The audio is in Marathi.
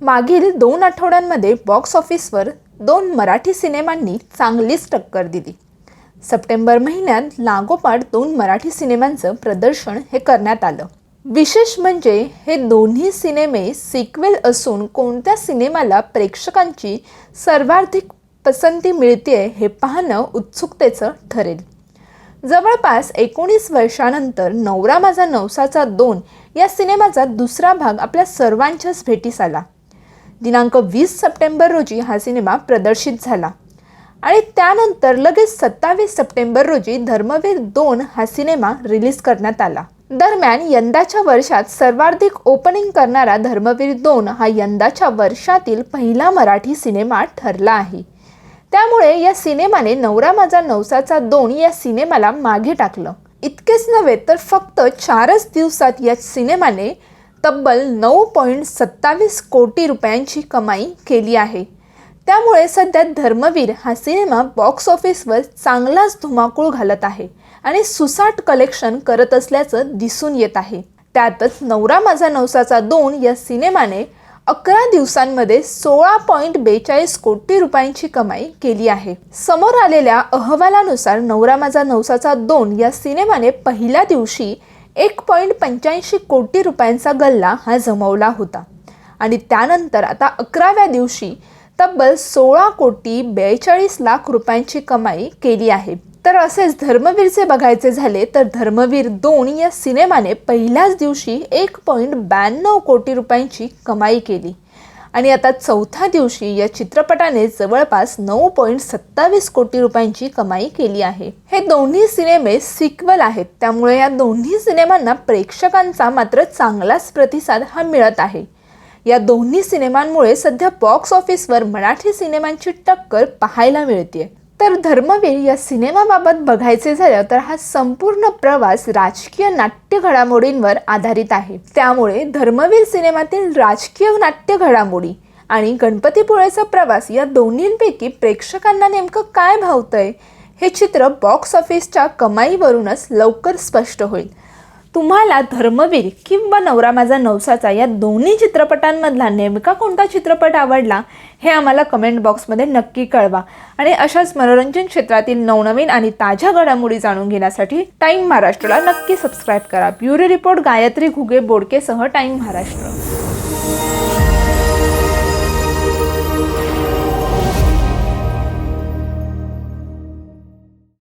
मागील दोन आठवड्यांमध्ये बॉक्स ऑफिसवर दोन मराठी सिनेमांनी चांगलीच टक्कर दिली. सप्टेंबर महिन्यात लागोपाठ दोन मराठी सिनेमांचं प्रदर्शन हे करण्यात आलं. विशेष म्हणजे हे दोन्ही सिनेमे सिक्वेल असून कोणत्या सिनेमाला प्रेक्षकांची सर्वाधिक पसंती मिळते हे पाहणं उत्सुकतेचं ठरेल. जवळपास एकोणीस वर्षानंतर नवरा माझा नवसाचा दोन या सिनेमाचा दुसरा भाग आपल्या सर्वांच्याच भेटीस आला. दिनांक वीस सप्टेंबर रोजी हा सिनेमा प्रदर्शित झाला. आणि त्यानंतर लगेच सत्तावीस सप्टेंबर रोजी धर्मवीर दोन हा सिनेमा रिलीज करण्यात आला. दरम्यान यंदाच्या वर्षात सर्वाधिक ओपनिंग करणारा धर्मवीर दोन हा यंदाच्या वर्षातील पहिला मराठी सिनेमा ठरला आहे. त्यामुळे या सिनेमाने नवरा माझा नवसाचा दोन या सिनेमाला मागे टाकलं. इतकेच नव्हे तर फक्त चारच दिवसात या सिनेमाने तब्बल नऊ पॉईंट सत्तावीस कोटी रुपयांची कमाई केली आहे. त्यामुळे सध्या धर्मवीर हा सिनेमा बॉक्स ऑफिसवर चांगलाच धुमाकूळ घालत आहे आणि सुसाट कलेक्शन करत असल्याचं दिसून येत आहे. त्यातच नवरा माझा नवसाचा दोन या सिनेमाने अकरा दिवसांमध्ये सोळा पॉईंट बेचाळीस कोटी रुपयांची कमाई केली आहे. समोर आलेल्या अहवालानुसार नवरा माझा नवसाचा दोन या सिनेमाने पहिल्या दिवशी एक पॉईंट पंच्याऐंशी कोटी रुपयांचा गल्ला हा जमवला होता. आणि त्यानंतर आता अकराव्या दिवशी तब्बल सोळा कोटी बेचाळीस लाख रुपयांची कमाई केली आहे. तर असेच धर्मवीरचे बघायचे झाले तर धर्मवीर दोन या सिनेमाने पहिल्याच दिवशी एक पॉईंट ब्याण्णव कोटी रुपयांची कमाई केली. आणि आता चौथ्या दिवशी या चित्रपटाने जवळपास नऊ पॉईंट सत्तावीस कोटी रुपयांची कमाई केली आहे. हे दोन्ही सिनेमे सिक्वल आहेत. त्यामुळे या दोन्ही सिनेमांना प्रेक्षकांचा मात्र चांगलाच प्रतिसाद हा मिळत आहे. या दोन्ही सिनेमांमुळे सध्या बॉक्स ऑफिसवर मराठी सिनेमांची टक्कर पाहायला मिळते तर धर्मवीर या सिनेमाबाबत बघायचे झालं तर हा संपूर्ण प्रवास राजकीय नाट्य घडामोडींवर आधारित आहे. त्यामुळे धर्मवीर सिनेमातील राजकीय नाट्य घडामोडी आणि गणपतीपुळेचा प्रवास या दोन्हींपैकी प्रेक्षकांना नेमकं काय भावतंय हे चित्र बॉक्स ऑफिसच्या कमाईवरूनच लवकर स्पष्ट होईल. तुम्हाला धर्मवीर किंवा नवरा माझा नवसाचा या दोन्ही चित्रपटांमधला नेमका कोणता चित्रपट आवडला हे आम्हाला कमेंट बॉक्समध्ये नक्की कळवा. आणि अशाच मनोरंजन क्षेत्रातील नवनवीन आणि ताज्या घडामोडी जाणून घेण्यासाठी टाईम महाराष्ट्राला नक्की सबस्क्राईब करा. ब्युरो रिपोर्ट गायत्री घुगे बोडकेसह टाईम महाराष्ट्र